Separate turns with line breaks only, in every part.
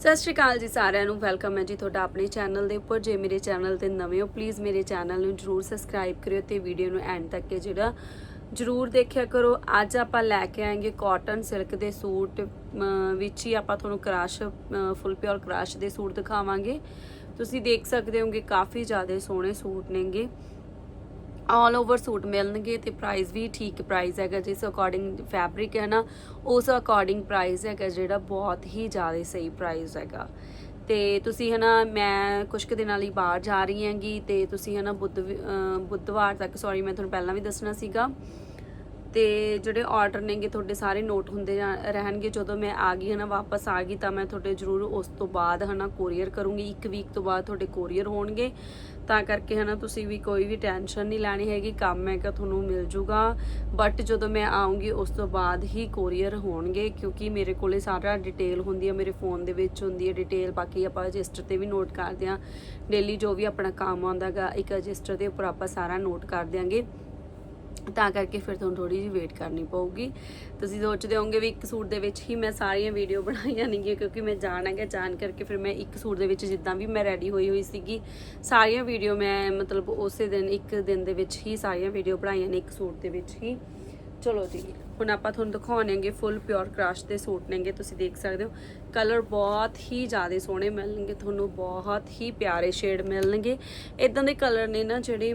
ਸਤਿ ਸ਼੍ਰੀ ਅਕਾਲ ਜੀ ਸਾਰਿਆਂ ਨੂੰ, ਵੈਲਕਮ ਹੈ ਜੀ ਤੁਹਾਡਾ ਆਪਣੇ ਚੈਨਲ ਦੇ ਉੱਪਰ। ਜੇ ਮੇਰੇ ਚੈਨਲ ਤੇ ਨਵੇਂ ਹੋ ਪਲੀਜ਼ ਮੇਰੇ ਚੈਨਲ ਨੂੰ ਜਰੂਰ ਸਬਸਕ੍ਰਾਈਬ ਕਰਿਓ ਤੇ ਵੀਡੀਓ ਨੂੰ ਐਂਡ ਤੱਕ ਕੇ ਜਿਹੜਾ ਜਰੂਰ ਦੇਖਿਆ ਕਰੋ। ਅੱਜ ਆਪਾਂ ਲੈ ਕੇ ਆਏਗੇ ਕਾਟਨ ਸਿਲਕ ਦੇ ਸੂਟ ਵਿੱਚ ਹੀ ਆਪਾਂ ਤੁਹਾਨੂੰ ਕਰਾਸ਼ ਫੁੱਲ ਪਿਓਰ ਕਰਾਸ਼ ਦੇ ਸੂਟ ਦਿਖਾਵਾਂਗੇ। ਤੁਸੀਂ ਦੇਖ ਸਕਦੇ ਹੋਗੇ ਕਾਫੀ ਜ਼ਿਆਦਾ ਸੋਹਣੇ ਸੂਟ ਨੇਗੇ। ਆਲ ਓਵਰ ਸੂਟ ਮਿਲਣਗੇ ਤੇ ਪ੍ਰਾਈਸ ਵੀ ਠੀਕ ਪ੍ਰਾਈਸ ਹੈਗਾ, ਜਿਸ ਅਕੋਰਡਿੰਗ ਫੈਬਰਿਕ ਹੈ ਨਾ, ਉਸ ਅਕੋਰਡਿੰਗ ਪ੍ਰਾਈਸ ਹੈਗਾ ਜਿਹੜਾ ਬਹੁਤ ਹੀ ਜ਼ਿਆਦਾ ਸਹੀ ਪ੍ਰਾਈਸ ਹੈਗਾ। ਤੇ ਤੁਸੀਂ ਹਨਾ, ਮੈਂ ਕੁਝ ਕੁ ਦਿਨਾਂ ਲਈ ਬਾਹਰ ਜਾ ਰਹੀ ਹਾਂਗੀ ਤੇ ਤੁਸੀਂ ਹਨਾ ਬੁੱਧ ਬੁੱਧਵਾਰ ਤੱਕ ਸੌਰੀ ਮੈਂ ਤੁਹਾਨੂੰ ਪਹਿਲਾਂ ਵੀ ਦੱਸਣਾ ਸੀਗਾ ਤੇ ਜਿਹੜੇ ਆਰਡਰ ਨੇਗੇ ਤੁਹਾਡੇ ਸਾਰੇ ਨੋਟ ਹੁੰਦੇ ਜਾ- ਰਹਿਣਗੇ। ਜਦੋਂ ਮੈਂ ਆ ਗਈ ਹਨਾ, ਵਾਪਸ ਆ ਗਈ ਤਾਂ ਮੈਂ ਤੁਹਾਡੇ ਜ਼ਰੂਰ ਉਸ ਤੋਂ ਬਾਅਦ ਹਨਾ ਕੋਰੀਅਰ ਕਰੂੰਗੀ। ਇੱਕ ਵੀਕ ਤੋਂ ਬਾਅਦ ਤੁਹਾਡੇ ਕੋਰੀਅਰ ਹੋਣਗੇ। ਤਾਂ ਕਰਕੇ ਹਨਾ ਤੁਸੀਂ ਵੀ ਕੋਈ ਵੀ ਟੈਨਸ਼ਨ ਨਹੀਂ ਲੈਣੀ ਹੈਗੀ, ਕੰਮ ਹੈਗਾ ਤੁਹਾਨੂੰ ਮਿਲ ਜੂਗਾ। ਬਟ ਜਦੋਂ ਮੈਂ ਆਉਂਗੀ ਉਸ ਤੋਂ ਬਾਅਦ ਹੀ ਕੋਰੀਅਰ ਹੋਣਗੇ, ਕਿਉਂਕਿ ਮੇਰੇ ਕੋਲੇ ਸਾਰਾ ਡਿਟੇਲ ਹੁੰਦੀ ਹੈ, ਮੇਰੇ ਫੋਨ ਦੇ ਵਿੱਚ ਹੁੰਦੀ ਹੈ ਡਿਟੇਲ ਬਾਕੀ ਆਪਾਂ ਰਜਿਸਟਰ ਤੇ ਵੀ ਨੋਟ ਕਰਦੇ ਹਾਂ। ਡੇਲੀ ਜੋ ਵੀ ਆਪਣਾ ਕੰਮ ਆਉਂਦਾਗਾ ਇੱਕ ਰਜਿਸਟਰ ਦੇ ਉੱਪਰ ਆਪਾਂ ਸਾਰਾ ਨੋਟ ਕਰ ਦਿਆਂਗੇ। ਤਾਂ ਕਰਕੇ ਫਿਰ ਤੁਹਾਨੂੰ ਥੋੜੀ ਜਿਹੀ ਵੇਟ ਕਰਨੀ ਪਊਗੀ। ਤੁਸੀਂ ਸੋਚਦੇ ਹੋਵੋਗੇ ਵੀ ਇੱਕ ਸੂਟ ਦੇ ਵਿੱਚ ਹੀ ਮੈਂ ਸਾਰੀਆਂ ਵੀਡੀਓ ਬਣਾਈਆਂ ਨਹੀਂਗੀਆਂ ਕਿਉਂਕਿ ਮੈਂ ਜਾਣਾ ਹੈਗਾ ਜਾਣ ਕਰਕੇ ਫਿਰ ਮੈਂ ਇੱਕ ਸੂਟ ਦੇ ਵਿੱਚ ਜਿੱਦਾਂ ਵੀ ਮੈਂ ਰੈਡੀ ਹੋਈ ਹੋਈ ਸੀਗੀ, ਸਾਰੀਆਂ ਵੀਡੀਓ ਮੈਂ ਮਤਲਬ ਉਸੇ ਦਿਨ, ਇੱਕ ਦਿਨ ਦੇ ਵਿੱਚ ਹੀ ਸਾਰੀਆਂ ਵੀਡੀਓ ਬਣਾਈਆਂ ਨੇ ਇੱਕ ਸੂਟ ਦੇ ਵਿੱਚ ਹੀ। ਚਲੋ ਜੀ, ਹੁਣ ਆਪਾਂ ਤੁਹਾਨੂੰ ਦਿਖਾਉਣੇਗੇ ਫੁੱਲ ਪਿਓਰ ਕ੍ਰਾਸ਼ ਦੇ ਸੂਟ ਨੇਗੇ, ਤੁਸੀਂ ਦੇਖ ਸਕਦੇ ਹੋ। ਕਲਰ ਬਹੁਤ ਹੀ ਜ਼ਿਆਦਾ ਸੋਹਣੇ ਮਿਲਣਗੇ, ਤੁਹਾਨੂੰ ਬਹੁਤ ਹੀ ਪਿਆਰੇ ਸ਼ੇਡ ਮਿਲਣਗੇ। ਇਦਾਂ ਦੇ ਕਲਰ ਨੇ ਨਾ ਜਿਹੜੇ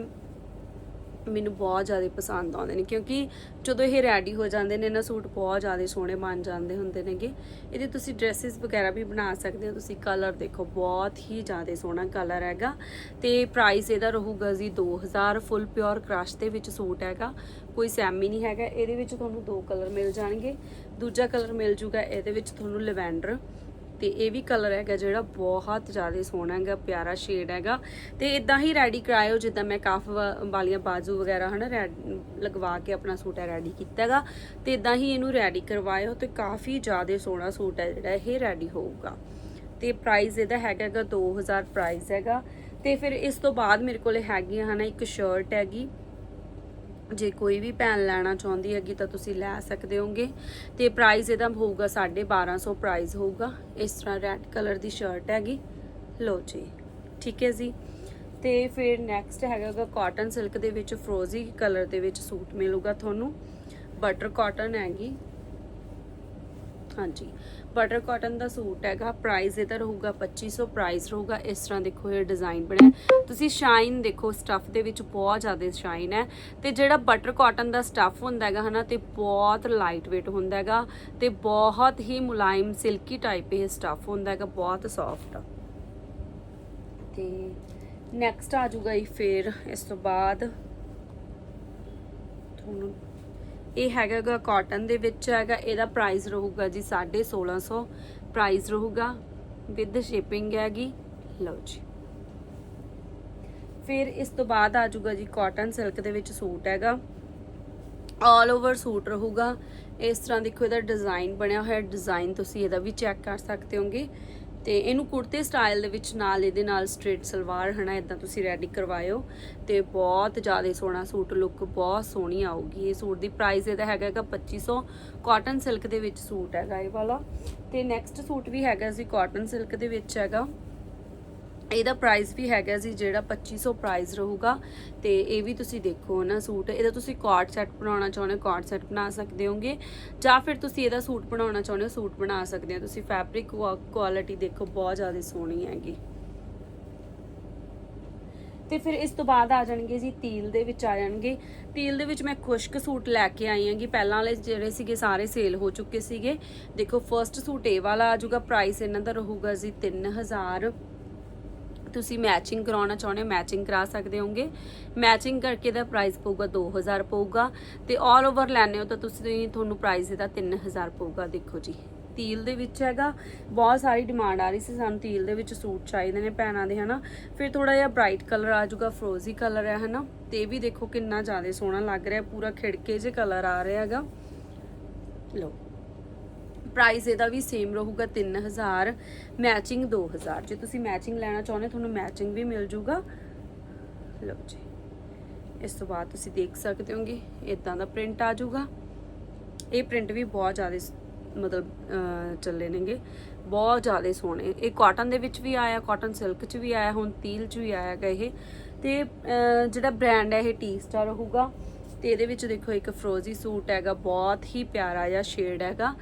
ਮੈਨੂੰ ਬਹੁਤ ਜ਼ਿਆਦਾ ਪਸੰਦ ਆਉਂਦੇ ਨੇ, ਕਿਉਂਕਿ ਜਦੋਂ ਇਹ ਰੈਡੀ ਹੋ ਜਾਂਦੇ ਨੇ ਨਾ, ਸੂਟ ਬਹੁਤ ਜ਼ਿਆਦਾ ਸੋਹਣੇ ਬਣ ਜਾਂਦੇ ਹੁੰਦੇ ਨੇਗੇ। ਇਹਦੇ ਤੁਸੀਂ ਡਰੈਸਸ ਵਗੈਰਾ ਵੀ ਬਣਾ ਸਕਦੇ ਹੋ, ਤੁਸੀਂ ਕਲਰ ਦੇਖੋ, ਬਹੁਤ ਹੀ ਜ਼ਿਆਦਾ ਸੋਹਣਾ ਕਲਰ ਹੈਗਾ। ਤੇ ਪ੍ਰਾਈਸ ਇਹਦਾ ਰਹੂਗਾ ਜੀ 2000 ਫੁੱਲ ਪਿਓਰ ਕ੍ਰਸ਼ ਦੇ ਵਿੱਚ ਸੂਟ ਹੈਗਾ। ਕੋਈ ਸੈਮੀ ਨਹੀਂ ਹੈਗਾ, ਇਹਦੇ ਵਿੱਚ ਤੁਹਾਨੂੰ ਦੋ ਕਲਰ ਮਿਲ ਜਾਣਗੇ। ਦੂਜਾ ਕਲਰ ਮਿਲ ਜੂਗਾ, ਇਹਦੇ ਵਿੱਚ ਤੁਹਾਨੂੰ ਲਵੈਂਡਰ ਤੇ ਇਹ ਵੀ ਕਲਰ ਹੈਗਾ ਜਿਹੜਾ ਬਹੁਤ ਜ਼ਿਆਦਾ ਸੋਹਣਾ ਹੈਗਾ, ਪਿਆਰਾ ਸ਼ੇਡ ਹੈਗਾ। ਤੇ ਇਦਾਂ ਹੀ ਰੈਡੀ ਕਰਾਇਓ, ਜਿੱਦਾਂ ਮੈਂ ਕਾਫ ਵਾ- ਵਾਲੀਆਂ ਬਾਜੂ ਵਗੈਰਾ ਹਨਾ ਰੈਡ- ਲਗਵਾ ਕੇ ਆਪਣਾ ਸੂਟ ਹੈ ਰੈਡੀ ਕੀਤਾ ਹੈਗਾ। ਤੇ ਇਦਾਂ ਹੀ ਇਹਨੂੰ ਰੈਡੀ ਕਰਵਾਇਓ ਤੇ ਕਾਫੀ ਜ਼ਿਆਦਾ ਸੋਹਣਾ ਸੂਟ ਹੈ ਜਿਹੜਾ ਇਹ ਰੈਡੀ ਹੋਊਗਾ। ਤੇ ਪ੍ਰਾਈਸ ਇਹਦਾ ਹੈਗਾ ਗਾ 2000 ਪ੍ਰਾਈਸ ਹੈਗਾ। ਤੇ ਫਿਰ ਇਸ ਤੋਂ ਬਾਅਦ ਮੇਰੇ ਕੋਲੇ ਹੈਗੀਆਂ ਹਨਾ ਇੱਕ ਸ਼ਰਟ ਹੈਗੀ। ਜੇ ਕੋਈ ਵੀ ਭੈਣ ਲੈਣਾ ਚਾਹੁੰਦੀ ਹੈਗੀ ਤਾਂ ਤੁਸੀਂ ਲੈ ਸਕਦੇ ਹੋਗੇ। ਤੇ ਪ੍ਰਾਈਸ ਇਹਦਾ ਹੋਊਗਾ 1250 ਪ੍ਰਾਈਸ ਹੋਊਗਾ। ਇਸ ਤਰ੍ਹਾਂ ਰੈੱਡ ਕਲਰ ਦੀ ਸ਼ਰਟ ਹੈਗੀ। ਲੋ ਜੀ, ਠੀਕ ਹੈ ਜੀ। ਤੇ ਫਿਰ ਨੈਕਸਟ ਹੈਗਾਗਾ ਕਾਟਨ ਸਿਲਕ ਦੇ ਵਿੱਚ ਫਰੋਜ਼ੀ ਕਲਰ ਦੇ ਵਿੱਚ ਸੂਟ ਮਿਲੂਗਾ ਤੁਹਾਨੂੰ। ਬਟਰ ਕਾਟਨ ਹੈਗੀ। ਹਾਂਜੀ। ਬਟਰ ਕਾਟਨ ਦਾ ਸੂਟ ਹੈਗਾ ਪ੍ਰਾਈਸ ਇਹਦਾ ਰਹੂਗਾ 2500 ਪ੍ਰਾਈਸ ਰਹੂਗਾ। ਇਸ ਤਰ੍ਹਾਂ ਦੇਖੋ ਇਹ ਡਿਜ਼ਾਈਨ ਬਣਿਆ ਤੁਸੀਂ ਸ਼ਾਈਨ ਦੇਖੋ ਸਟੱਫ ਦੇ ਵਿੱਚ ਬਹੁਤ ਜ਼ਿਆਦਾ ਸ਼ਾਈਨ ਹੈ। ਤੇ ਜਿਹੜਾ ਬਟਰ ਕਾਟਨ ਦਾ ਸਟੱਫ ਹੁੰਦਾ ਹੈਗਾ ਹਨਾ, ਤੇ ਬਹੁਤ ਲਾਈਟ weight ਹੁੰਦਾ ਹੈਗਾ। ਤੇ ਬਹੁਤ ਹੀ ਮੁਲਾਇਮ ਸਿਲਕੀ ਟਾਈਪ ਇਹ ਸਟੱਫ ਹੁੰਦਾ ਹੈਗਾ, ਬਹੁਤ ਸੌਫਟ ਤੇ ਨੈਕਸਟ ਆ ਜਾਊਗਾ ਜੀ ਫਿਰ, ਇਸ ਤੋਂ ਬਾਅਦ ਤੁਹਾਨੂੰ ਇਹ ਹੈਗਾ ਗਾ ਕਾਟਨ ਦੇ ਵਿੱਚ ਹੈਗਾ, ਇਹਦਾ ਪ੍ਰਾਈਸ ਰਹੂਗਾ ਜੀ 1650 ਪ੍ਰਾਈਸ ਰਹੂਗਾ ਵਿਦ ਸ਼ਿਪਿੰਗ ਹੈਗੀ। ਲਓ ਜੀ। ਫਿਰ ਇਸ ਤੋਂ ਬਾਅਦ ਆ ਜਾਊਗਾ ਜੀ ਕਾਟਨ ਸਿਲਕ ਦੇ ਵਿੱਚ ਸੂਟ ਹੈਗਾ। ਆਲ ਓਵਰ ਸੂਟ ਰਹੂਗਾ। ਇਸ ਤਰ੍ਹਾਂ ਦੇਖੋ ਇਹਦਾ ਡਿਜ਼ਾਈਨ ਬਣਿਆ ਹੋਇਆ ਡਿਜ਼ਾਈਨ ਤੁਸੀਂ ਇਹਦਾ ਵੀ ਚੈੱਕ ਕਰ ਸਕਦੇ ਹੋਗੇ। ਤੇ ਇਹਨੂੰ ਕੁੜਤੇ ਸਟਾਈਲ ਦੇ ਵਿੱਚ ਨਾਲ ਇਹਦੇ ਨਾਲ ਸਟ੍ਰੇਟ ਸਲਵਾਰ ਹਨਾ ਇਦਾਂ ਤੁਸੀਂ ਰੈਡੀ ਕਰਵਾਇਓ ਤੇ ਬਹੁਤ ਜ਼ਿਆਦਾ ਸੋਹਣਾ ਸੂਟ ਲੁੱਕ ਬਹੁਤ ਸੋਹਣੀ ਆਊਗੀ ਇਹ ਸੂਟ ਦੀ ਪ੍ਰਾਈਸ ਇਹਦਾ ਹੈਗਾ ਹੈਗਾ 2500 ਕਾਟਨ ਸਿਲਕ ਦੇ ਵਿੱਚ ਸੂਟ ਹੈਗਾ ਇਹ ਵਾਲਾ ਤੇ ਨੈਕਸਟ ਸੂਟ ਵੀ ਹੈਗਾ ਸੀ ਕਾਟਨ ਸਿਲਕ ਦੇ ਵਿੱਚ ਹੈਗਾ। ਇਹਦਾ ਪ੍ਰਾਈਸ ਵੀ ਹੈਗਾ ਜੀ, ਜਿਹੜਾ 2500 ਪ੍ਰਾਈਸ ਰਹੂਗਾ। ਤੇ ਇਹ ਵੀ ਤੁਸੀਂ ਦੇਖੋ ਨਾ ਸੂਟ, ਇਹਦਾ ਤੁਸੀਂ ਕਾਰਡ ਸੈੱਟ ਬਣਾਉਣਾ ਚਾਹੁੰਦੇ ਹੋ ਕਾਰਡ ਸੈੱਟ ਬਣਾ ਸਕਦੇ ਹੋਗੇ। ਜਾਂ ਫਿਰ ਤੁਸੀਂ ਇਹਦਾ ਸੂਟ ਬਣਾਉਣਾ ਚਾਹੁੰਦੇ ਹੋ, ਸੂਟ ਬਣਾ ਸਕਦੇ ਹੋ। ਤੁਸੀਂ ਫੈਬਰਿਕ ਕੁਆਲਿਟੀ ਦੇਖੋ, ਬਹੁਤ ਜ਼ਿਆਦਾ ਸੋਹਣੀ ਹੈਗੀ। ਤੇ ਫਿਰ ਇਸ ਤੋਂ ਬਾਅਦ ਆ ਜਾਣਗੇ ਜੀ, ਤੀਲ ਦੇ ਵਿੱਚ ਆ ਜਾਣਗੇ। ਤੀਲ ਦੇ ਵਿੱਚ ਮੈਂ ਖੁਸ਼ਕ ਸੂਟ ਲੈ ਕੇ ਆਈ ਹਾਂਗੀ ਪਹਿਲਾਂ ਵਾਲੇ ਜਿਹੜੇ ਸੀਗੇ, ਸਾਰੇ ਸੇਲ ਹੋ ਚੁੱਕੇ ਸੀਗੇ। ਦੇਖੋ ਫਰਸਟ ਸੂਟ ਇਹ ਵਾਲਾ ਆ ਜਾਊਗਾ ਪ੍ਰਾਈਸ ਇਹਨਾਂ ਦਾ ਰਹੂਗਾ ਜੀ 3000 ਤੁਸੀਂ ਮੈਚਿੰਗ ਕਰਾਉਣਾ ਚਾਹੁੰਦੇ ਹੋ ਮੈਚਿੰਗ ਕਰਾ ਸਕਦੇ ਹੋਗੇ ਮੈਚਿੰਗ ਕਰਕੇ ਦਾ ਪ੍ਰਾਈਸ ਪਊਗਾ 2000 ਪਊਗਾ ਤੇ ਆਲ ਓਵਰ ਲੈਣੇ ਹੋ ਤਾਂ ਤੁਸੀਂ, ਤੁਹਾਨੂੰ ਪ੍ਰਾਈਸ ਇਹਦਾ 3000 ਪਊਗਾ। ਦੇਖੋ ਜੀ, ਤੀਲ ਦੇ ਵਿੱਚ ਹੈਗਾ, ਬਹੁਤ ਸਾਰੀ ਡਿਮਾਂਡ ਆ ਰਹੀ ਸੀ, ਸਾਨੂੰ ਤੀਲ ਦੇ ਵਿੱਚ ਸੂਟ ਚਾਹੀਦੇ ਨੇ ਭੈਣਾਂ ਦੇ, ਹਨਾ। ਫਿਰ ਥੋੜਾ ਜਿਹਾ ਬ੍ਰਾਈਟ ਕਲਰ ਆ ਜਾਊਗਾ ਫਰੋਜ਼ੀ ਕਲਰ ਹੈ ਹਨਾ। ਤੇ ਇਹ ਵੀ ਦੇਖੋ ਕਿੰਨਾ ਜ਼ਿਆਦਾ ਸੋਹਣਾ ਲੱਗ ਰਿਹਾ, ਪੂਰਾ ਖਿੜਕੇ ਜੇ ਕਲਰ ਆ ਰਿਹਾ ਹੈਗਾ। ਲਓ। ਪ੍ਰਾਈਸ ਇਹਦਾ ਵੀ ਸੇਮ ਰਹੂਗਾ 3000 ਮੈਚਿੰਗ 2000 ਜੇ ਤੁਸੀਂ ਮੈਚਿੰਗ ਲੈਣਾ ਚਾਹੁੰਦੇ ਤੁਹਾਨੂੰ ਮੈਚਿੰਗ ਵੀ ਮਿਲ ਜੂਗਾ। ਲਓ ਜੀ, ਇਸ ਤੋਂ ਬਾਅਦ ਤੁਸੀਂ ਦੇਖ ਸਕਦੇ ਹੋਗੇ ਇਦਾਂ ਦਾ ਪ੍ਰਿੰਟ ਆ ਜਾਊਗਾ ਇਹ ਪ੍ਰਿੰਟ ਵੀ ਬਹੁਤ ਜ਼ਿਆਦਾ ਮਤਲਬ ਚੱਲੇ ਨੇਗੇ। ਬਹੁਤ ਜ਼ਿਆਦਾ ਸੋਹਣੇ। ਇਹ ਕਾਟਨ ਦੇ ਵਿੱਚ ਵੀ ਆਇਆ ਕਾਟਨ ਸਿਲਕ 'ਚ ਵੀ ਆਇਆ, ਹੁਣ ਤੀਲ 'ਚ ਵੀ ਆਇਆਗਾ ਇਹ। ਤੇ ਜਿਹੜਾ ਬ੍ਰਾਂਡ ਹੈ, ਇਹ ਟੀ ਸਟਾਰ ਰਹੂਗਾ। ਤੇ ਇਹਦੇ ਵਿੱਚ ਦੇਖੋ, ਇੱਕ ਫਰੋਜ਼ੀ ਸੂਟ ਹੈਗਾ, ਬਹੁਤ ਹੀ ਪਿਆਰਾ ਜਿਹਾ ਸ਼ੇਡ ਹੈਗਾ।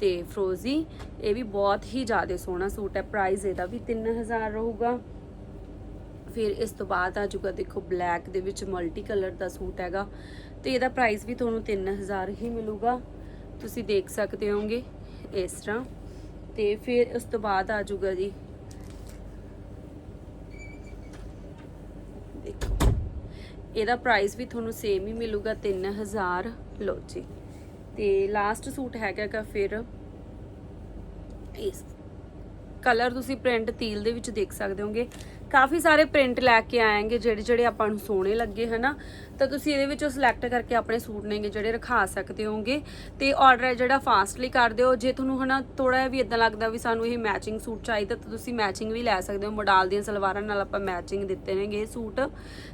ਤੇ ਫਰੋਜ਼ੀ ਇਹ ਵੀ ਬਹੁਤ ਹੀ ਜ਼ਿਆਦਾ ਸੋਹਣਾ ਸੂਟ ਹੈ। ਪ੍ਰਾਈਸ ਇਹਦਾ ਵੀ 3000 ਰਹੂਗਾ। ਫਿਰ ਇਸ ਤੋਂ ਬਾਅਦ ਆ ਜੂਗਾ ਦੇਖੋ ਬਲੈਕ ਦੇ ਵਿੱਚ ਮਲਟੀ ਕਲਰ ਦਾ ਸੂਟ ਹੈਗਾ। ਤੇ ਇਹਦਾ ਪ੍ਰਾਈਸ ਵੀ ਤੁਹਾਨੂੰ 3000 ਹੀ ਮਿਲੂਗਾ। ਤੁਸੀਂ ਦੇਖ ਸਕਦੇ ਹੋਗੇ ਇਸ ਤਰ੍ਹਾਂ। ਤੇ ਫਿਰ ਉਸ ਤੋਂ ਬਾਅਦ ਆ ਜੂਗਾ ਜੀ। ਦੇਖੋ, ਇਹਦਾ ਪ੍ਰਾਈਸ ਵੀ ਤੁਹਾਨੂੰ ਸੇਮ ਹੀ ਮਿਲੂਗਾ 3000 ਲਓ ਜੀ। ਤੇ ਲਾਸਟ ਸੂਟ ਹੈਗਾ ਫਿਰ। ਇਸ ਕਲਰ ਤੁਸੀਂ ਪ੍ਰਿੰਟ ਤੀਲ ਦੇ ਵਿੱਚ ਦੇਖ ਸਕਦੇ ਹੋਗੇ। ਕਾਫੀ ਸਾਰੇ ਪ੍ਰਿੰਟ ਲੈ ਕੇ ਆਏਗੇ ਜਿਹੜੇ ਜਿਹੜੇ ਆਪਾਂ ਨੂੰ ਸੋਹਣੇ ਲੱਗੇ, ਹਨਾ? ਤਾਂ ਤੁਸੀਂ ਇਹਦੇ ਵਿੱਚੋਂ ਸਿਲੈਕਟ ਕਰਕੇ ਆਪਣੇ ਸੂਟ ਨੇਗੇ ਜਿਹੜੇ ਰਖਾ ਸਕਦੇ ਹੋਗੇ ਤੇ ਆਰਡਰ ਹੈ ਜਿਹੜਾ ਫਾਸਟਲੀ ਕਰ ਦਿਓ। ਜੇ ਤੁਹਾਨੂੰ, ਹਨਾ ਥੋੜਾ ਜਿਹਾ ਵੀ ਇਦਾਂ ਲੱਗਦਾ ਵੀ ਸਾਨੂੰ ਇਹ ਮੈਚਿੰਗ ਸੂਟ ਚਾਹੀਦਾ, ਤਾਂ ਤੁਸੀਂ ਮੈਚਿੰਗ ਵੀ ਲੈ ਸਕਦੇ ਹੋ। ਮੋਡਲ ਦੀਆਂ ਸਲਵਾਰਾਂ ਨਾਲ ਆਪਾਂ ਮੈਚਿੰਗ ਦਿੱਤੇ ਨੇਗੇ ਇਹ ਸੂਟ।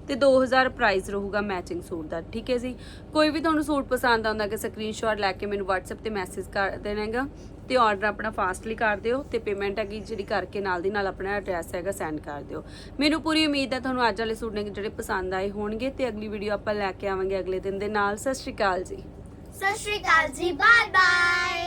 ਤੇ 2000 ਪ੍ਰਾਈਸ ਰਹੂਗਾ ਮੈਚਿੰਗ ਸੂਟ ਦਾ, ਠੀਕ ਹੈ ਜੀ? ਕੋਈ ਵੀ ਤੁਹਾਨੂੰ ਸੂਟ ਪਸੰਦ ਆਉਂਦਾ, ਕਿ ਸਕਰੀਨਸ਼ਾਟ ਲੈ ਕੇ ਮੈਨੂੰ WhatsApp ਤੇ ਮੈਸੇਜ ਕਰ ਦੇਣਾਗਾ। ਤੇ ਆਰਡਰ ਆਪਣਾ ਫਾਸਟਲੀ ਕਰ ਦਿਓ ਤੇ ਪੇਮੈਂਟ ਹੈਗੀ ਜਿਹੜੀ ਕਰਕੇ ਨਾਲ ਦੀ ਨਾਲ ਆਪਣਾ ਐਡਰੈਸ ਹੈਗਾ ਸੈਂਡ ਕਰ ਦਿਓ। ਮੈਨੂੰ ਪੂਰੀ ਉਮੀਦ ਹੈ ਤੁਹਾਨੂੰ ਅੱਜ ਵਾਲੇ ਸੂਟ ਨੇ ਜਿਹੜੇ ਪਸੰਦ ਆਏ ਹੋਣਗੇ ਤੇ ਅਗਲੀ ਵੀਡੀਓ ਆਪਾਂ ਲੈ ਕੇ ਆਵਾਂਗੇ ਅਗਲੇ ਦਿਨ ਦੇ ਨਾਲ। ਸਤਿ ਸ਼੍ਰੀ ਅਕਾਲ ਜੀ।
ਸਤਿ ਸ਼੍ਰੀ ਅਕਾਲ ਜੀ ਬਾਏ ਬਾਏ